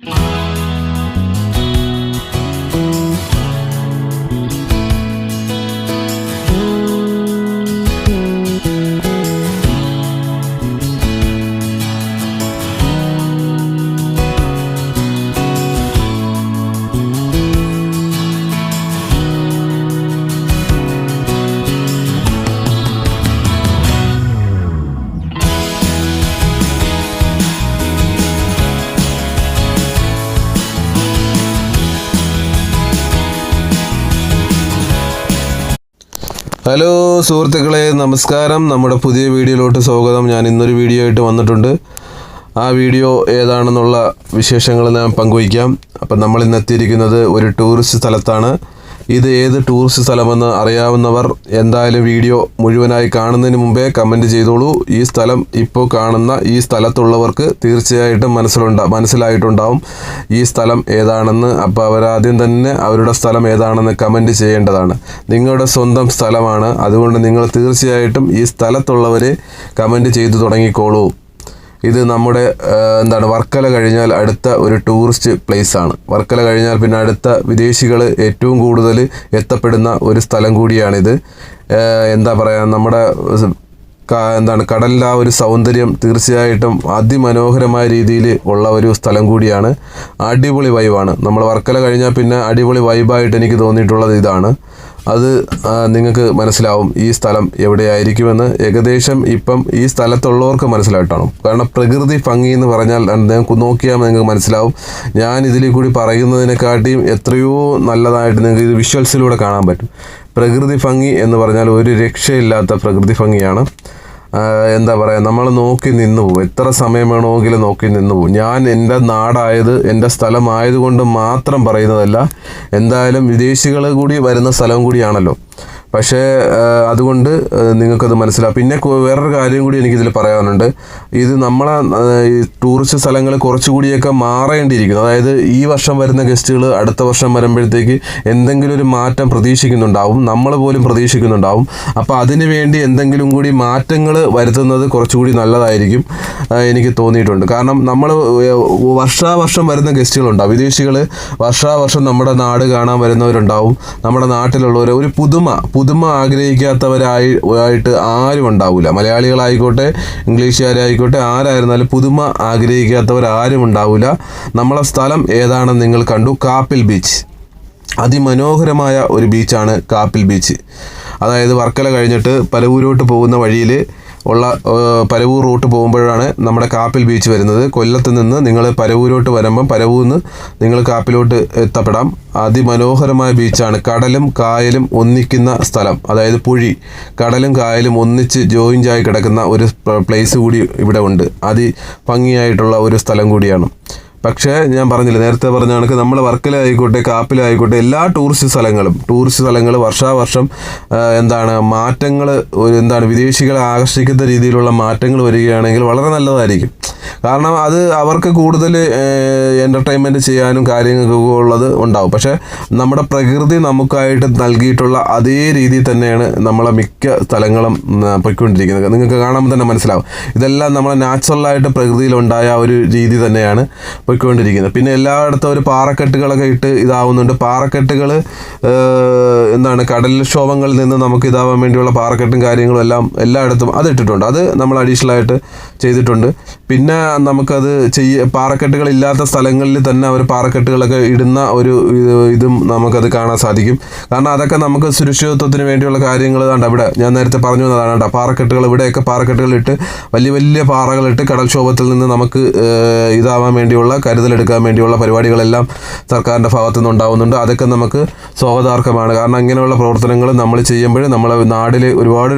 Mm-hmm. Hello സുഹൃത്തുക്കളെ നമസ്കാരം. നമ്മുടെ പുതിയ വീഡിയോയിലോട്ട് സ്വാഗതം. ഞാൻ ഇന്നൊരു വീഡിയോ ആയിട്ട് വന്നിട്ടുണ്ട്. ആ വീഡിയോ ഏതാണെന്നുള്ള വിശേഷങ്ങൾ ഞാൻ പങ്കുവയ്ക്കാം. അപ്പം നമ്മൾ ഇന്ന് എത്തിയിരിക്കുന്നത് ഒരു ടൂറിസ്റ്റ് സ്ഥലത്താണ്. ഇത് ഏത് ടൂറിസ്റ്റ് സ്ഥലമെന്ന് അറിയാവുന്നവർ എന്തായാലും വീഡിയോ മുഴുവനായി കാണുന്നതിന് മുമ്പേ കമന്റ് ചെയ്തോളൂ. ഈ സ്ഥലം ഇപ്പോൾ കാണുന്ന ഈ സ്ഥലത്തുള്ളവർക്ക് തീർച്ചയായിട്ടും മനസ്സിലുണ്ട മനസ്സിലായിട്ടുണ്ടാവും ഈ സ്ഥലം ഏതാണെന്ന്. അപ്പോൾ അവരാദ്യം തന്നെ അവരുടെ സ്ഥലം ഏതാണെന്ന് കമന്റ് ചെയ്യേണ്ടതാണ്. നിങ്ങളുടെ സ്വന്തം സ്ഥലമാണ്. അതുകൊണ്ട് നിങ്ങൾ തീർച്ചയായിട്ടും ഈ സ്ഥലത്തുള്ളവരെ കമന്റ് ചെയ്തു തുടങ്ങിക്കോളൂ. ഇത് നമ്മുടെ എന്താണ് വർക്കല കഴിഞ്ഞാൽ അടുത്ത ഒരു ടൂറിസ്റ്റ് പ്ലേസ് ആണ് വർക്കല കഴിഞ്ഞാൽ പിന്നെ അടുത്ത വിദേശികൾ ഏറ്റവും കൂടുതൽ എത്തപ്പെടുന്ന ഒരു സ്ഥലം കൂടിയാണിത്. എന്താ പറയുക നമ്മുടെ എന്താണ് കടലിന്റെ ആ ഒരു സൗന്ദര്യം തീർച്ചയായിട്ടും അതിമനോഹരമായ രീതിയിൽ ഉള്ള ഒരു സ്ഥലം കൂടിയാണ്. അടിപൊളി വൈബാണ് നമ്മൾ വർക്കല കഴിഞ്ഞാൽ പിന്നെ അടിപൊളി വൈബായിട്ട് എനിക്ക് തോന്നിയിട്ടുള്ളത് ഇതാണ്. അത് നിങ്ങൾക്ക് മനസ്സിലാവും ഈ സ്ഥലം എവിടെയായിരിക്കുമെന്ന്. ഏകദേശം ഇപ്പം ഈ സ്ഥലത്തുള്ളവർക്ക് മനസ്സിലായിട്ടാണ്. കാരണം പ്രകൃതി ഭംഗി എന്ന് പറഞ്ഞാൽ നിങ്ങൾക്ക് നോക്കിയാൽ നിങ്ങൾക്ക് മനസ്സിലാവും. ഞാൻ ഇതിൽ കൂടി പറയുന്നതിനെക്കാട്ടിയും എത്രയോ നല്ലതായിട്ട് നിങ്ങൾക്ക് ഇത് വിഷ്വൽസിലൂടെ കാണാൻ പറ്റും. പ്രകൃതി ഭംഗി എന്ന് പറഞ്ഞാൽ ഒരു രക്ഷയില്ലാത്ത പ്രകൃതി ഭംഗിയാണ്. എന്താ പറയുക നമ്മൾ നോക്കി നിന്നു പോകും എത്ര സമയം വേണമെങ്കിലും നോക്കി നിന്നു പോകും ഞാൻ എന്റെ നാടായത് എന്റെ സ്ഥലമായതുകൊണ്ട് മാത്രം പറയുന്നതല്ല എന്തായാലും വിദേശികൾ കൂടി വരുന്ന സ്ഥലം കൂടിയാണല്ലോ. പക്ഷേ അതുകൊണ്ട് നിങ്ങൾക്കത് മനസ്സിലാവും പിന്നെ വേറൊരു കാര്യം കൂടി എനിക്കിതിൽ പറയാനുണ്ട്. ഇത് നമ്മളെ ടൂറിസ്റ്റ് സ്ഥലങ്ങൾ കുറച്ചുകൂടിയൊക്കെ മാറേണ്ടിയിരിക്കുന്നു. അതായത് ഈ വർഷം വരുന്ന ഗസ്റ്റുകൾ അടുത്ത വർഷം വരുമ്പോഴത്തേക്ക് എന്തെങ്കിലും ഒരു മാറ്റം പ്രതീക്ഷിക്കുന്നുണ്ടാവും. നമ്മൾ പോലും പ്രതീക്ഷിക്കുന്നുണ്ടാവും. അപ്പോൾ അതിനു വേണ്ടി എന്തെങ്കിലും കൂടി മാറ്റങ്ങൾ വരുത്തുന്നത് കുറച്ചുകൂടി നല്ലതായിരിക്കും എനിക്ക് തോന്നിയിട്ടുണ്ട്. കാരണം നമ്മൾ വർഷാവർഷം വരുന്ന ഗസ്റ്റുകളുണ്ടാവും. വിദേശികൾ വർഷാവർഷം നമ്മുടെ നാട് കാണാൻ വരുന്നവരുണ്ടാവും. നമ്മുടെ നാട്ടിലുള്ളവർ ഒരു പുതുമ പുതുമ ആഗ്രഹിക്കാത്തവരായി ആയിട്ട് ആരും ഉണ്ടാവില്ല മലയാളികളായിക്കോട്ടെ ഇംഗ്ലീഷുകാരായിക്കോട്ടെ ആരായിരുന്നാലും പുതുമ ആഗ്രഹിക്കാത്തവർ ആരും ഉണ്ടാവില്ല നമ്മളെ സ്ഥലം ഏതാണെന്ന് നിങ്ങൾ കണ്ടു. കാപ്പിൽ ബീച്ച്. അതിമനോഹരമായ ഒരു ബീച്ചാണ് കാപ്പിൽ ബീച്ച്. അതായത് വർക്കല കഴിഞ്ഞിട്ട് പലവൂരോട്ട് പോകുന്ന വഴിയിൽ ഉള്ള പരവൂർ റൂട്ട് പോകുമ്പോഴാണ് നമ്മുടെ കാപ്പിൽ ബീച്ച് വരുന്നത്. കൊല്ലത്ത് നിന്ന് നിങ്ങൾ പരവൂരോട്ട് വരുമ്പം പരവൂർ നിന്ന് നിങ്ങൾ കാപ്പിലോട്ട് എത്തപ്പെടാം. അതിമനോഹരമായ ബീച്ചാണ് കടലും കായലും ഒന്നിക്കുന്ന സ്ഥലം. അതായത് പുഴി. കടലും കായലും ഒന്നിച്ച് ജോയിന്റായി കിടക്കുന്ന ഒരു പ്ലേസ് കൂടി ഇവിടെ ഉണ്ട്. അതി ഭംഗിയായിട്ടുള്ള ഒരു സ്ഥലം കൂടിയാണ്. പക്ഷേ ഞാൻ പറഞ്ഞില്ല നേരത്തെ പറഞ്ഞ കണക്ക് നമ്മൾ വർക്കലായിക്കോട്ടെ കാപ്പിലായിക്കോട്ടെ എല്ലാ ടൂറിസ്റ്റ് സ്ഥലങ്ങളും ടൂറിസ്റ്റ് സ്ഥലങ്ങൾ വർഷാവർഷം എന്താണ് മാറ്റങ്ങൾ എന്താണ് വിദേശികളെ ആകർഷിക്കുന്ന രീതിയിലുള്ള മാറ്റങ്ങൾ വരികയാണെങ്കിൽ വളരെ നല്ലതായിരിക്കും. കാരണം അത് അവർക്ക് കൂടുതൽ എന്റർടൈൻമെന്റ് ചെയ്യാനും കാര്യങ്ങൾക്കൊക്കെ ഉള്ളത് ഉണ്ടാവും. പക്ഷേ നമ്മുടെ പ്രകൃതി നമുക്കായിട്ട് നൽകിയിട്ടുള്ള അതേ രീതിയിൽ തന്നെയാണ് നമ്മളെ മിക്ക സ്ഥലങ്ങളും പൊയ്ക്കൊണ്ടിരിക്കുന്നത്. നിങ്ങൾക്ക് കാണുമ്പോൾ തന്നെ മനസ്സിലാവും. ഇതെല്ലാം നമ്മളെ നാച്ചുറലായിട്ട് പ്രകൃതിയിലുണ്ടായ ഒരു രീതി തന്നെയാണ് പൊയ്ക്കൊണ്ടിരിക്കുന്നത്. പിന്നെ എല്ലായിടത്തും ഒരു പാറക്കെട്ടുകളൊക്കെ ഇട്ട് ഇതാവുന്നുണ്ട്. പാറക്കെട്ടുകൾ എന്താണ് കടൽക്ഷോഭങ്ങളിൽ നിന്ന് നമുക്ക് ഇതാവാൻ വേണ്ടിയുള്ള പാറക്കെട്ടും കാര്യങ്ങളും എല്ലാം എല്ലായിടത്തും അത് ഇട്ടിട്ടുണ്ട്. അത് നമ്മൾ അഡീഷണൽ ആയിട്ട് ചെയ്തിട്ടുണ്ട്. പിന്നെ നമുക്കത് ചെയ്യ പാറക്കെട്ടുകൾ ഇല്ലാത്ത സ്ഥലങ്ങളിൽ തന്നെ അവർ പാറക്കെട്ടുകളൊക്കെ ഇടുന്ന ഒരു ഇത് നമുക്കത് കാണാൻ സാധിക്കും. കാരണം അതൊക്കെ നമുക്ക് സുരക്ഷിതത്വത്തിന് വേണ്ടിയുള്ള കാര്യങ്ങൾ കണ്ട ഇവിടെ ഞാൻ നേരത്തെ പറഞ്ഞു വന്നതാണ് കേട്ടോ പാറക്കെട്ടുകൾ ഇവിടെയൊക്കെ പാറക്കെട്ടുകൾ ഇട്ട് വലിയ വലിയ പാറകളിട്ട് കടൽക്ഷോഭത്തിൽ നിന്ന് നമുക്ക് ഇതാവാൻ വേണ്ടിയുള്ള കരുതലെടുക്കാൻ വേണ്ടിയുള്ള പരിപാടികളെല്ലാം സർക്കാരിന്റെ ഭാഗത്തു നിന്ന് ഉണ്ടാവുന്നുണ്ട്. അതൊക്കെ നമുക്ക് സ്വാഗതാർഹമാണ്. കാരണം ഇങ്ങനെയുള്ള പ്രവർത്തനങ്ങൾ നമ്മൾ ചെയ്യുമ്പോൾ നമ്മളെ നാടിൽ ഒരുപാട്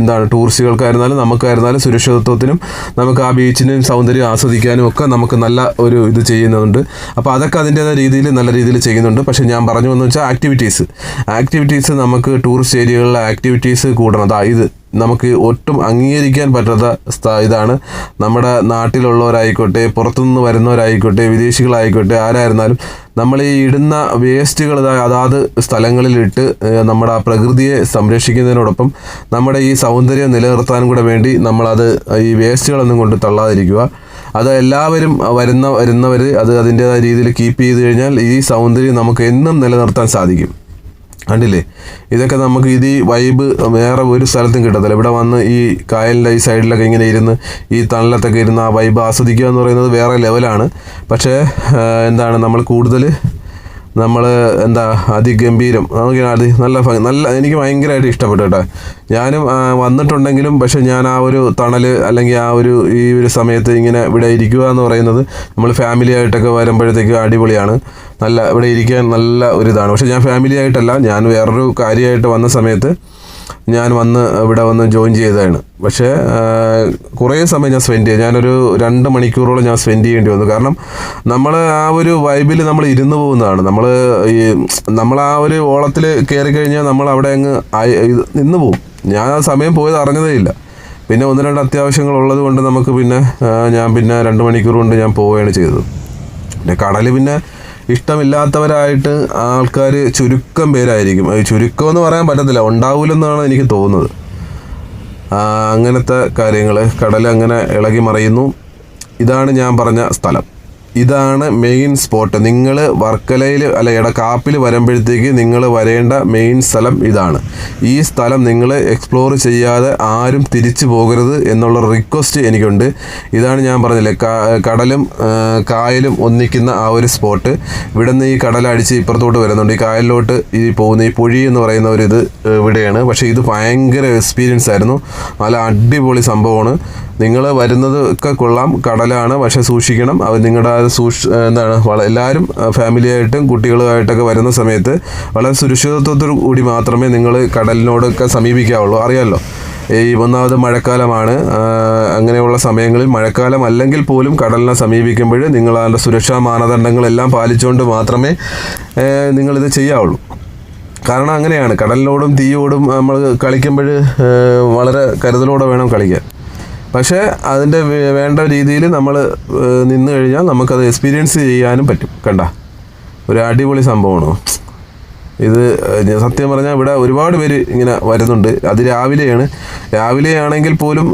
എന്താണ് ടൂറിസ്റ്റുകൾക്കായിരുന്നാലും നമുക്കായിരുന്നാലും സുരക്ഷിതത്വത്തിനും നമുക്ക് ആ ബീച്ചിനും സൗന്ദര്യം ആസ്വദിക്കാനും ഒക്കെ നമുക്ക് നല്ല ഒരു ഇത് ചെയ്യുന്നുണ്ട്. അപ്പോൾ അതൊക്കെ അതിന്റേതായ രീതിയിൽ നല്ല രീതിയിൽ ചെയ്യുന്നുണ്ട്. പക്ഷേ ഞാൻ പറഞ്ഞു എന്ന് വെച്ചാൽ ആക്ടിവിറ്റീസ് ആക്ടിവിറ്റീസ് നമുക്ക് ടൂറിസ്റ്റ് ഏരിയകളിലെ ആക്ടിവിറ്റീസ് കൂടണം. അതാ ഇത്. നമുക്ക് ഒട്ടും അംഗീകരിക്കാൻ പറ്റാത്ത ഇതാണ്. നമ്മുടെ നാട്ടിലുള്ളവരായിക്കോട്ടെ പുറത്തുനിന്ന് വരുന്നവരായിക്കോട്ടെ വിദേശികളായിക്കോട്ടെ ആരായിരുന്നാലും നമ്മൾ ഈ ഇടുന്ന വേസ്റ്റുകൾ അതാത് സ്ഥലങ്ങളിലിട്ട് നമ്മുടെ ആ പ്രകൃതിയെ സംരക്ഷിക്കുന്നതിനോടൊപ്പം നമ്മുടെ ഈ സൗന്ദര്യം നിലനിർത്താനും കൂടെ വേണ്ടി നമ്മളത് ഈ വേസ്റ്റുകളൊന്നും കൊണ്ട് തള്ളാതിരിക്കുക. അത് എല്ലാവരും വരുന്ന വരുന്നവർ അത് അതിന്റെതായ രീതിയിൽ കീപ്പ് ചെയ്ത് കഴിഞ്ഞാൽ ഈ സൗന്ദര്യം നമുക്ക് എന്നും നിലനിർത്താൻ സാധിക്കും. കണ്ടില്ലേ? ഇതൊക്കെ നമുക്ക് ഇത് വൈബ് വേറെ ഒരു സ്ഥലത്തും കിട്ടത്തില്ല. ഇവിടെ വന്ന് ഈ കായലിന്റെ ഈ സൈഡിലൊക്കെ ഇങ്ങനെ ഇരുന്ന് ഈ തണലത്തൊക്കെ ഇരുന്ന് ആ വൈബ് ആസ്വദിക്കുക എന്ന് പറയുന്നത് വേറെ ലെവലാണ് പക്ഷേ എന്താണ് നമ്മൾ കൂടുതൽ നമ്മൾ എന്താ അതിഗംഭീരം. നമുക്ക് അത് നല്ല നല്ല എനിക്ക് ഭയങ്കരമായിട്ട് ഇഷ്ടപ്പെട്ടു കേട്ടോ. ഞാനും വന്നിട്ടുണ്ടെങ്കിലും പക്ഷെ ഞാൻ ആ ഒരു തണൽ അല്ലെങ്കിൽ ആ ഒരു ഈ ഒരു സമയത്ത് ഇങ്ങനെ ഇവിടെ ഇരിക്കുക എന്ന് പറയുന്നത് നമ്മൾ ഫാമിലി ആയിട്ടൊക്കെ വരുമ്പോഴത്തേക്ക് അടിപൊളിയാണ്. നല്ല ഇവിടെ ഇരിക്കാൻ നല്ല ഒരു ഇതാണ് പക്ഷെ ഞാൻ ഫാമിലി ആയിട്ടല്ല ഞാൻ വേറൊരു കാര്യമായിട്ട് വന്ന സമയത്ത് ഞാൻ വന്ന് ഇവിടെ വന്ന് ജോയിൻ ചെയ്തതാണ്. പക്ഷേ കുറേ സമയം ഞാൻ സ്പെൻഡ് ചെയ്തു ഞാനൊരു രണ്ട് മണിക്കൂറോളം ഞാൻ സ്പെൻഡ് ചെയ്യേണ്ടി വന്നു. കാരണം നമ്മൾ ആ ഒരു വൈബിൽ നമ്മൾ ഇരുന്ന് പോകുന്നതാണ്. നമ്മൾ ഈ നമ്മൾ ആ ഒരു ഓളത്തിൽ കയറി കഴിഞ്ഞാൽ നമ്മൾ അവിടെ അങ്ങ് നിന്ന് പോകും. ഞാൻ ആ സമയം പോയത് അറിഞ്ഞതേ ഇല്ല. പിന്നെ ഒന്ന് രണ്ട് അത്യാവശ്യങ്ങൾ ഉള്ളത് കൊണ്ട് നമുക്ക് പിന്നെ ഞാൻ പിന്നെ രണ്ട് മണിക്കൂർ കൊണ്ട് ഞാൻ പോവുകയാണ് ചെയ്തത്. പിന്നെ കടൽ പിന്നെ ഇഷ്ടമില്ലാത്തവരായിട്ട് ആൾക്കാർ ചുരുക്കം പേരായിരിക്കും. ചുരുക്കം എന്ന് പറയാൻ പറ്റത്തില്ല. ഉണ്ടാവില്ലെന്നാണ് എനിക്ക് തോന്നുന്നത്. അങ്ങനത്തെ കാര്യങ്ങൾ കടൽ അങ്ങനെ ഇളകി മറിയുന്നു. ഇതാണ് ഞാൻ പറഞ്ഞ സ്ഥലം. ഇതാണ് മെയിൻ സ്പോട്ട് നിങ്ങൾ വർക്കലയിൽ അല്ല ഇട കാപ്പിൽ വരുമ്പോഴത്തേക്ക് നിങ്ങൾ വരേണ്ട മെയിൻ സ്ഥലം ഇതാണ്. ഈ സ്ഥലം നിങ്ങൾ എക്സ്പ്ലോർ ചെയ്യാതെ ആരും തിരിച്ചു പോകരുത് എന്നുള്ള റിക്വസ്റ്റ് എനിക്കുണ്ട്. ഇതാണ് ഞാൻ പറഞ്ഞില്ലേ കടലും കായലും ഒന്നിക്കുന്ന ആ ഒരു സ്പോട്ട് ഇവിടെ നിന്ന് ഈ കടലടിച്ച് ഇപ്പുറത്തോട്ട് വരുന്നുണ്ട്. ഈ കായലിലോട്ട് ഈ പോകുന്ന ഈ പുഴി എന്ന് പറയുന്ന ഒരു ഇത് ഇവിടെയാണ്. പക്ഷേ ഇത് ഭയങ്കര എക്സ്പീരിയൻസ് ആയിരുന്നു. നല്ല അടിപൊളി സംഭവമാണ്. നിങ്ങൾ വരുന്നത് ഒക്കെ കൊള്ളാം. കടലാണ്. പക്ഷേ സൂക്ഷിക്കണം. അവർ നിങ്ങളുടെ സൂക്ഷ എന്താണ് എല്ലാവരും ഫാമിലിയായിട്ടും കുട്ടികളുമായിട്ടൊക്കെ വരുന്ന സമയത്ത് വളരെ സുരക്ഷിതത്വത്തോടു കൂടി മാത്രമേ നിങ്ങൾ കടലിനോടൊക്കെ സമീപിക്കാവുള്ളൂ. അറിയാമല്ലോ ഈ ഒന്നാമത് മഴക്കാലമാണ്. അങ്ങനെയുള്ള സമയങ്ങളിൽ മഴക്കാലം അല്ലെങ്കിൽ പോലും കടലിനെ സമീപിക്കുമ്പോൾ നിങ്ങൾ അതിന്റെ സുരക്ഷാ മാനദണ്ഡങ്ങളെല്ലാം പാലിച്ചുകൊണ്ട് മാത്രമേ നിങ്ങളിത് ചെയ്യാവുള്ളൂ. കാരണം അങ്ങനെയാണ്. കടലിനോടും തീയോടും നമ്മൾ കളിക്കുമ്പോൾ വളരെ കരുതലോടെ വേണം കളിക്കാൻ. പക്ഷേ അതിന്റെ വേണ്ട രീതിയിൽ നമ്മൾ നിന്ന് കഴിഞ്ഞാൽ നമുക്കത് എക്സ്പീരിയൻസ് ചെയ്യാനും പറ്റും. കണ്ട? ഒരു അടിപൊളി സംഭവമാണ്. ഇത് സത്യം പറഞ്ഞാൽ ഇവിടെ ഒരുപാട് പേര് ഇങ്ങനെ വരുന്നുണ്ട്. അത് രാവിലെയാണ്. രാവിലെ ആണെങ്കിൽ പോലും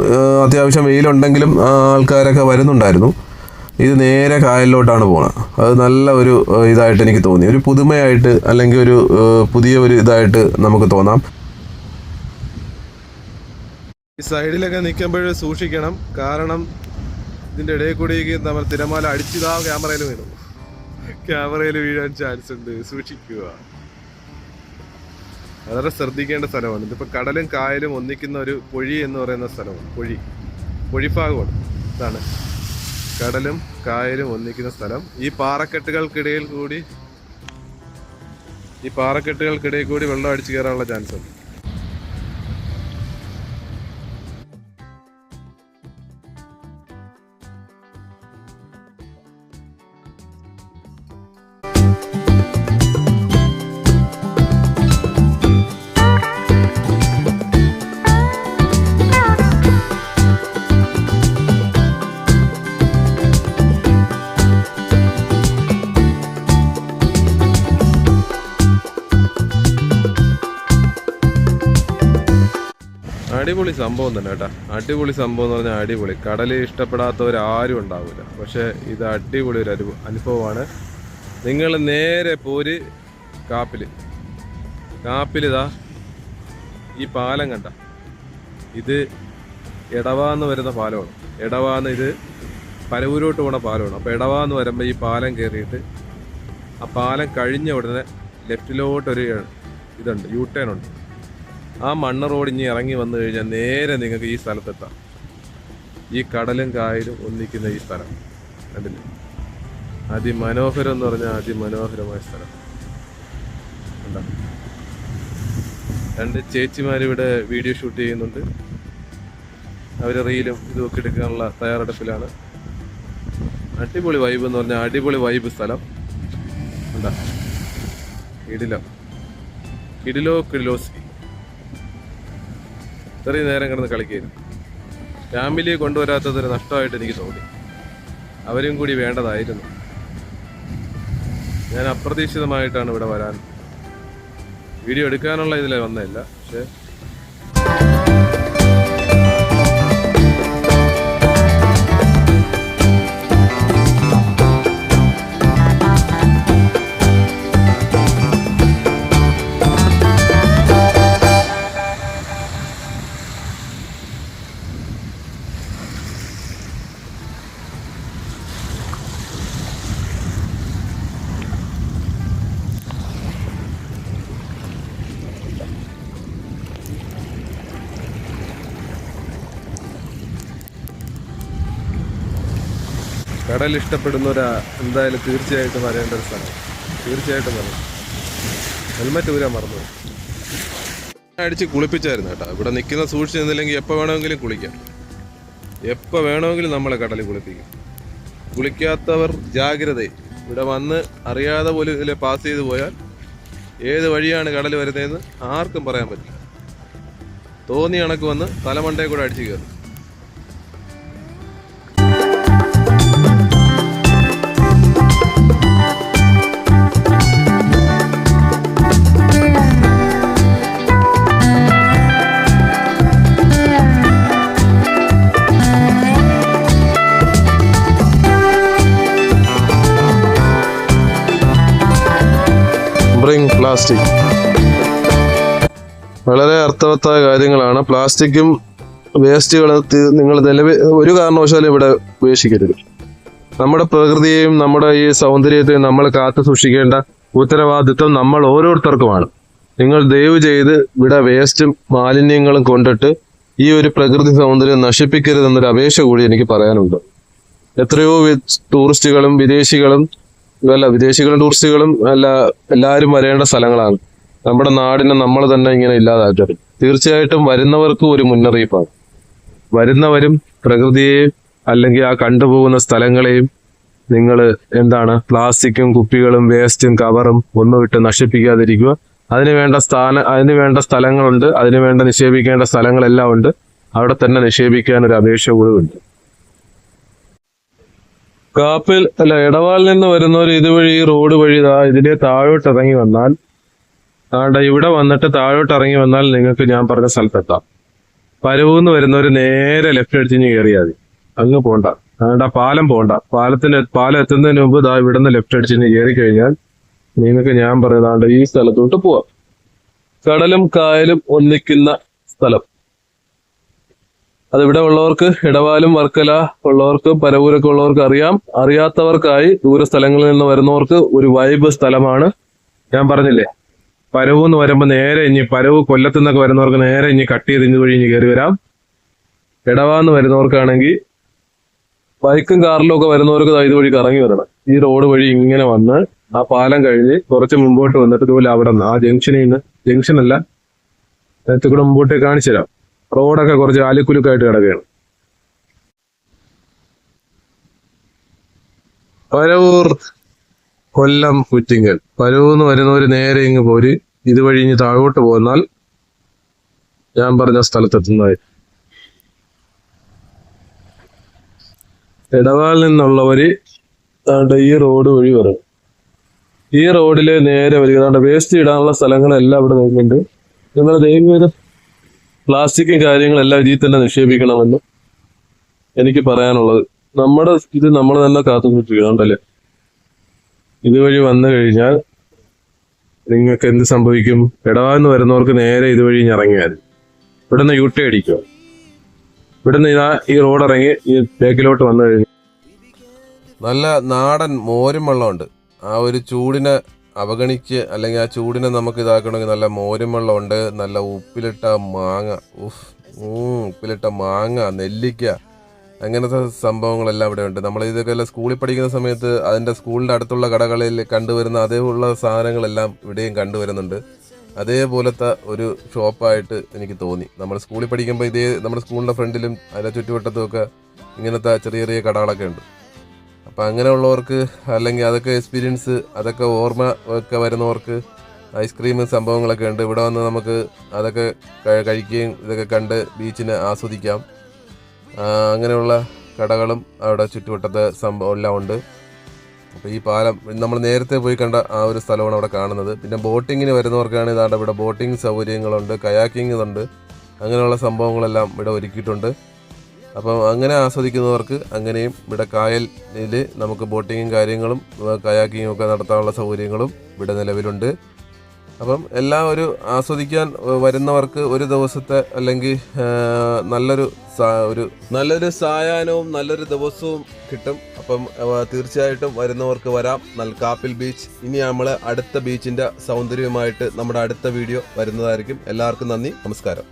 അത്യാവശ്യം വെയിലുണ്ടെങ്കിലും ആൾക്കാരൊക്കെ വരുന്നുണ്ടായിരുന്നു. ഇത് നേരെ കായലിലോട്ടാണ് പോകുന്നത് അത് നല്ല ഒരു ഇതായിട്ട് എനിക്ക് തോന്നി. ഒരു പുതുമയായിട്ട് അല്ലെങ്കിൽ ഒരു പുതിയ ഒരു ഇതായിട്ട് നമുക്ക് തോന്നാം. ഈ സൈഡിലൊക്കെ നിൽക്കുമ്പോൾ സൂക്ഷിക്കണം. കാരണം ഇതിന്റെ ഇടയിൽ കൂടി നമ്മൾ തിരമാല അടിച്ചിതാ ക്യാമറയിൽ വീണു. ക്യാമറയിൽ വീഴാൻ ചാൻസ് ഉണ്ട്. സൂക്ഷിക്കുക. വളരെ ശ്രദ്ധിക്കേണ്ട സ്ഥലമാണ്. ഇതിപ്പോൾ കടലും കായലും ഒന്നിക്കുന്ന ഒരു പൊഴി എന്ന് പറയുന്ന സ്ഥലമാണ്. പൊഴി. പൊഴിഭാഗമാണ്. ഇതാണ്. കടലും കായലും ഒന്നിക്കുന്ന സ്ഥലം. ഈ പാറക്കെട്ടുകൾക്കിടയിൽ കൂടി ഈ പാറക്കെട്ടുകൾക്കിടയിൽ കൂടി വെള്ളം അടിച്ചു കയറാനുള്ള ചാൻസ് ഉണ്ട്. അടിപൊളി സംഭവം തന്നെ കേട്ടാ. അടിപൊളി സംഭവം എന്ന് പറഞ്ഞാൽ അടിപൊളി. കടൽ ഇഷ്ടപ്പെടാത്തവരാരും ഉണ്ടാവില്ല. പക്ഷെ ഇത് അടിപൊളി ഒരു അനുഭവ അനുഭവമാണ്. നിങ്ങൾ നേരെ പോര് കാപ്പിൽ കാപ്പിലിതാ ഈ പാലം കണ്ട. ഇത് എടവാന്ന് വരുന്ന പാലമാണ്. എടവാന്ന് ഇത് പരവൂരോട്ട് പോണ പാലമാണ്. അപ്പോൾ എടവാന്ന് വരുമ്പോൾ ഈ പാലം കയറിയിട്ട് ആ പാലം കഴിഞ്ഞ ഉടനെ ലെഫ്റ്റിലോട്ടൊരു ഇതുണ്ട്. യൂ ടേൺ ഉണ്ട്. ആ മണ്ണ് റോഡ് ഇനി ഇറങ്ങി വന്നു കഴിഞ്ഞാൽ നേരെ നിങ്ങൾക്ക് ഈ സ്ഥലത്തെത്താം. ഈ കടലും കായലും ഒന്നിക്കുന്ന ഈ സ്ഥലം. കണ്ടില്ലേ? അതിമനോഹരം എന്ന് പറഞ്ഞാൽ അതിമനോഹരമായ സ്ഥലം. കണ്ടോ? രണ്ട് ചേച്ചിമാരിവിടെ വീഡിയോ ഷൂട്ട് ചെയ്യുന്നുണ്ട്. അവർ റീലും ഇതുമൊക്കെ എടുക്കാനുള്ള തയ്യാറെടുപ്പിലാണ്. അടിപൊളി വൈബ് എന്ന് പറഞ്ഞാൽ അടിപൊളി വൈബ് സ്ഥലം. എന്താ കിടിലോ കിടിലോ കിടിലോസ്കി ഇത്രയും നേരം കിടന്ന് കളിക്കായിരുന്നു ഫാമിലിയെ കൊണ്ടുവരാത്തതൊരു നഷ്ടമായിട്ട് എനിക്ക് തോന്നി. അവരും കൂടി വേണ്ടതായിരുന്നു. ഞാൻ അപ്രതീക്ഷിതമായിട്ടാണ് ഇവിടെ വരാൻ. വീഡിയോ എടുക്കാനുള്ള ഇതിൽ വന്നതല്ല പക്ഷേ കടൽ ഇഷ്ടപ്പെടുന്നവരാ എന്തായാലും തീർച്ചയായിട്ടും വരേണ്ട ഒരു സ്ഥലം. തീർച്ചയായിട്ടും വരണം. ഹെൽമെറ്റ് ഊരാൻ മറന്നു അടിച്ച് കുളിപ്പിച്ചായിരുന്നു കേട്ടോ. ഇവിടെ നിൽക്കുന്ന സൂക്ഷിച്ച് നിന്നില്ലെങ്കിൽ എപ്പോൾ വേണമെങ്കിലും കുളിക്കാം. എപ്പോൾ വേണമെങ്കിലും നമ്മളെ കടലിൽ കുളിപ്പിക്കും. കുളിക്കാത്തവർ ജാഗ്രത ഇവിടെ വന്ന് അറിയാതെ പോലും ഇതിൽ പാസ് ചെയ്ത് പോയാൽ ഏത് വഴിയാണ് കടൽ വരുന്നതെന്ന് ആർക്കും പറയാൻ പറ്റില്ല. തോന്നി കണക്ക് വന്ന് തലമണ്ടയെ കൂടെ അടിച്ചു കയറും. പ്ലാസ്റ്റിക്. വളരെ അർത്ഥവത്തായ കാര്യങ്ങളാണ്. പ്ലാസ്റ്റിക്കും വേസ്റ്റുകൾ നിങ്ങൾ നിലവിൽ ഒരു കാരണവശാലും ഇവിടെ ഉപേക്ഷിക്കരുത്. നമ്മുടെ പ്രകൃതിയെയും നമ്മുടെ ഈ സൗന്ദര്യത്തെയും നമ്മൾ കാത്തു സൂക്ഷിക്കേണ്ട ഉത്തരവാദിത്വം നമ്മൾ ഓരോരുത്തർക്കുമാണ്. നിങ്ങൾ ദയവ് ചെയ്ത് ഇവിടെ വേസ്റ്റും മാലിന്യങ്ങളും കൊണ്ടിട്ട് ഈ ഒരു പ്രകൃതി സൗന്ദര്യം നശിപ്പിക്കരുതെന്നൊരു അപേക്ഷ കൂടി എനിക്ക് പറയാനുണ്ട്. എത്രയോ ടൂറിസ്റ്റുകളും വിദേശികളും അല്ല വിദേശികളും ടൂറിസ്റ്റുകളും അല്ല എല്ലാവരും വരേണ്ട സ്ഥലങ്ങളാണ്. നമ്മുടെ നാടിനെ നമ്മൾ തന്നെ ഇങ്ങനെ ഇല്ലാതാക്കരുത് തീർച്ചയായിട്ടും വരുന്നവർക്കും ഒരു മുന്നറിയിപ്പാണ്. വരുന്നവരും പ്രകൃതിയെയും അല്ലെങ്കിൽ ആ കണ്ടുപോകുന്ന സ്ഥലങ്ങളെയും നിങ്ങൾ എന്താണ് പ്ലാസ്റ്റിക്കും കുപ്പികളും വേസ്റ്റും കവറും ഒന്നും ഇട്ട് നശിപ്പിക്കാതിരിക്കുക. അതിന് വേണ്ട സ്ഥാന അതിന് വേണ്ട സ്ഥലങ്ങളുണ്ട് അതിന് വേണ്ട നിക്ഷേപിക്കേണ്ട സ്ഥലങ്ങളെല്ലാം ഉണ്ട്. അവിടെ തന്നെ നിക്ഷേപിക്കാൻ ഒരു അപേക്ഷ കൂടി ഉണ്ട്. കാപ്പിൽ അല്ല ഇടവാളിൽ നിന്ന് വരുന്നവർ ഇതുവഴി റോഡ് വഴി ഇതിലെ താഴോട്ട് ഇറങ്ങി വന്നാൽ ആണ്ട ഇവിടെ വന്നിട്ട് താഴോട്ട് ഇറങ്ങി വന്നാൽ നിങ്ങൾക്ക് ഞാൻ പറഞ്ഞ സ്ഥലത്തെത്താം. പരവൂന്ന് വരുന്നവർ നേരെ ലെഫ്റ്റ് അടിച്ചിഞ്ഞ് കയറിയാൽ മതി. അങ്ങ് പോണ്ട. ആണ്ട പാലം പോണ്ട. പാലത്തിന് പാലം എത്തുന്നതിന് മുമ്പ് ദാ നിന്ന് ലെഫ്റ്റ് അടിച്ചിഞ്ഞ് കയറി കഴിഞ്ഞാൽ നിങ്ങൾക്ക് ഞാൻ പറയുന്നതാണ്ട് ഈ സ്ഥലത്തോട്ട് പോവാം. കടലും കായലും ഒന്നിക്കുന്ന സ്ഥലം. അതിവിടെ ഉള്ളവർക്ക് ഇടവാലും വർക്കല ഉള്ളവർക്ക് പരവൂരൊക്കെ ഉള്ളവർക്ക് അറിയാം. അറിയാത്തവർക്കായി ദൂര സ്ഥലങ്ങളിൽ നിന്ന് വരുന്നവർക്ക് ഒരു വൈബ് സ്ഥലമാണ്. ഞാൻ പറഞ്ഞില്ലേ? പരവൂന്ന് വരുമ്പോൾ നേരെ ഇനി പരവ് കൊല്ലത്തു നിന്നൊക്കെ വരുന്നവർക്ക് നേരെ ഇനി കട്ട് ചെയ്ത് ഇഞ്ഞ് വഴി ഇനി കയറി വരാം. ഇടവാന്ന് വരുന്നവർക്കാണെങ്കിൽ ബൈക്കും കാറിലും ഒക്കെ വരുന്നവർക്ക് ഇത് വഴി കറങ്ങി വരണം. ഈ റോഡ് വഴി ഇങ്ങനെ വന്ന് ആ പാലം കഴിഞ്ഞ് കുറച്ച് മുമ്പോട്ട് വന്നിട്ട് ഇതുപോലെ അവിടെ നിന്ന് ആ ജംഗ്ഷനിൽ നിന്ന് ജംഗ്ഷനല്ല നേരത്തെ കൂടെ മുമ്പോട്ട് കാണിച്ചു തരാം. റോഡൊക്കെ കുറച്ച് ആലിക്കുലുക്കായിട്ട് കിടക്കുകയാണ്. പരവൂർ കൊല്ലം കുറ്റിങ്ങൽ. പരവൂന്ന് വരുന്നവർ നേരെ ഇങ്ങ് പോര്. ഇതുവഴി ഇനി താഴോട്ട് പോന്നാൽ ഞാൻ പറഞ്ഞ സ്ഥലത്തെത്തുന്നതായി. ഇടവാളിൽ നിന്നുള്ളവര് ഈ റോഡ് വഴി വരും. ഈ റോഡിലെ നേരെ വരിക. വേസ്റ്റ് ഇടാനുള്ള സ്ഥലങ്ങളെല്ലാം ഇവിടെ നോക്കുന്നുണ്ട് നിങ്ങളുടെ ദൈവം പ്ലാസ്റ്റിക്കും കാര്യങ്ങളെല്ലാം ഇതിൽ തന്നെ നിക്ഷേപിക്കണമെന്ന് എനിക്ക് പറയാനുള്ളത്. നമ്മുടെ ഇത് നമ്മൾ തന്നെ കാത്തു സൂക്ഷിക്കുന്നുണ്ടല്ലേ ഇതുവഴി വന്നു കഴിഞ്ഞാൽ നിങ്ങൾക്ക് എന്ത് സംഭവിക്കും? ഇടവാന്ന് വരുന്നവർക്ക് നേരെ ഇതുവഴി ഇറങ്ങിയാൽ. ഇവിടുന്ന് യൂട്ടി അടിക്കുക. ഇവിടുന്ന് ഇതാ ഈ റോഡ് ഇറങ്ങി ഈ ബേക്കിലോട്ട് വന്നു കഴിഞ്ഞാൽ നല്ല നാടൻ മോരും വെള്ളമുണ്ട്. ആ ഒരു ചൂടിനെ അവഗണിച്ച് അല്ലെങ്കിൽ ആ ചൂടിനെ നമുക്ക് ഇതാക്കണമെങ്കിൽ നല്ല മോരും വെള്ളമുണ്ട് നല്ല ഉപ്പിലിട്ട മാങ്ങ. ഉഫ് ഉപ്പിലിട്ട മാങ്ങ നെല്ലിക്ക അങ്ങനത്തെ സംഭവങ്ങളെല്ലാം ഇവിടെ ഉണ്ട്. നമ്മൾ ഇതൊക്കെ എല്ലാം സ്കൂളിൽ പഠിക്കുന്ന സമയത്ത് അതിന്റെ സ്കൂളിന്റെ അടുത്തുള്ള കടകളിൽ കണ്ടുവരുന്ന അതേപോലുള്ള സാധനങ്ങളെല്ലാം ഇവിടെയും കണ്ടുവരുന്നുണ്ട്. അതേപോലത്തെ ഒരു ഷോപ്പായിട്ട് എനിക്ക് തോന്നി. നമ്മൾ സ്കൂളിൽ പഠിക്കുമ്പോൾ ഇതേ നമ്മുടെ സ്കൂളിന്റെ ഫ്രണ്ടിലും അതിന്റെ ചുറ്റുവട്ടത്തും ഒക്കെ ഇങ്ങനത്തെ ചെറിയ ചെറിയ കടകളൊക്കെ ഉണ്ട്. അപ്പം അങ്ങനെയുള്ളവർക്ക് അല്ലെങ്കിൽ അതൊക്കെ എക്സ്പീരിയൻസ് അതൊക്കെ ഓർമ്മ ഒക്കെ വരുന്നവർക്ക് ഐസ്ക്രീം സംഭവങ്ങളൊക്കെ ഉണ്ട്. ഇവിടെ വന്ന് നമുക്ക് അതൊക്കെ കഴിക്കുകയും ഇതൊക്കെ കണ്ട് ബീച്ചിനെ ആസ്വദിക്കാം. അങ്ങനെയുള്ള കടകളും അവിടെ ചുറ്റുവട്ടത്തെ സംഭവം എല്ലാം ഉണ്ട്. അപ്പോൾ ഈ പാലം നമ്മൾ നേരത്തെ പോയി കണ്ട ആ ഒരു സ്ഥലമാണ് അവിടെ കാണുന്നത്. പിന്നെ ബോട്ടിങ്ങിന് വരുന്നവർക്കാണ് ഇതാണ്ട് ഇവിടെ ബോട്ടിംഗ് സൗകര്യങ്ങളുണ്ട് കയാക്കിംഗ് ഉണ്ട് അങ്ങനെയുള്ള സംഭവങ്ങളെല്ലാം ഇവിടെ ഒരുക്കിയിട്ടുണ്ട്. അപ്പം അങ്ങനെ ആസ്വദിക്കുന്നവർക്ക് അങ്ങനെയും ഇവിടെ കായലിൽ നമുക്ക് ബോട്ടിങ്ങും കാര്യങ്ങളും കയാക്കിങ്ങും ഒക്കെ നടത്താനുള്ള സൗകര്യങ്ങളും ഇവിടെ നിലവിലുണ്ട്. അപ്പം എല്ലാം ഒരു ആസ്വദിക്കാൻ വരുന്നവർക്ക് ഒരു ദിവസത്തെ അല്ലെങ്കിൽ നല്ലൊരു ഒരു നല്ലൊരു സായാഹ്നവും നല്ലൊരു ദിവസവും കിട്ടും. അപ്പം തീർച്ചയായിട്ടും വരുന്നവർക്ക് വരാം. നല്ല കാപ്പിൽ ബീച്ച്. ഇനി നമ്മൾ അടുത്ത ബീച്ചിന്റെ സൗന്ദര്യവുമായിട്ട് നമ്മുടെ അടുത്ത വീഡിയോ വരുന്നതായിരിക്കും. എല്ലാവർക്കും നന്ദി. നമസ്കാരം.